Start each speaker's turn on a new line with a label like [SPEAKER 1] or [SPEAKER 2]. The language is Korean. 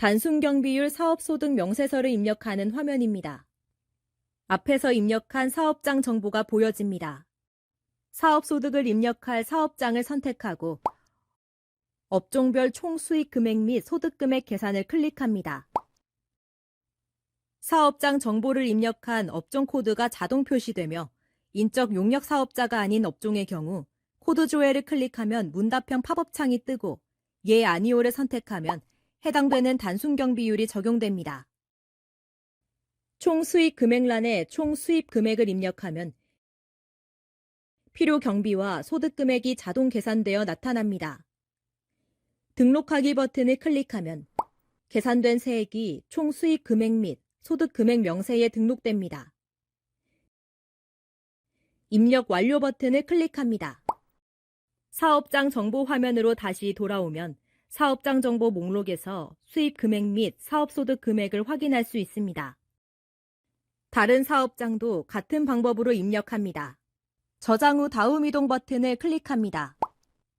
[SPEAKER 1] 단순 경비율 사업소득 명세서를 입력하는 화면입니다. 앞에서 입력한 사업장 정보가 보여집니다. 사업소득을 입력할 사업장을 선택하고 업종별 총 수익 금액 및 소득 금액 계산을 클릭합니다. 사업장 정보를 입력한 업종 코드가 자동 표시되며 인적 용역 사업자가 아닌 업종의 경우 코드 조회를 클릭하면 문답형 팝업 창이 뜨고 예 아니오를 선택하면 해당되는 단순 경 비율이 적용됩니다. 총 수익 금액란에 총 수입 금액을 입력하면 필요 경비와 소득 금액이 자동 계산되어 나타납니다. 등록하기 버튼을 클릭하면 계산된 세액이 총 수익 금액 및 소득 금액 명세에 등록됩니다. 입력 완료 버튼을 클릭합니다. 사업장 정보 화면으로 다시 돌아오면 사업장 정보 목록에서 수입 금액 및 사업소득 금액을 확인할 수 있습니다. 다른 사업장도 같은 방법으로 입력합니다. 저장 후 다음 이동 버튼을 클릭합니다.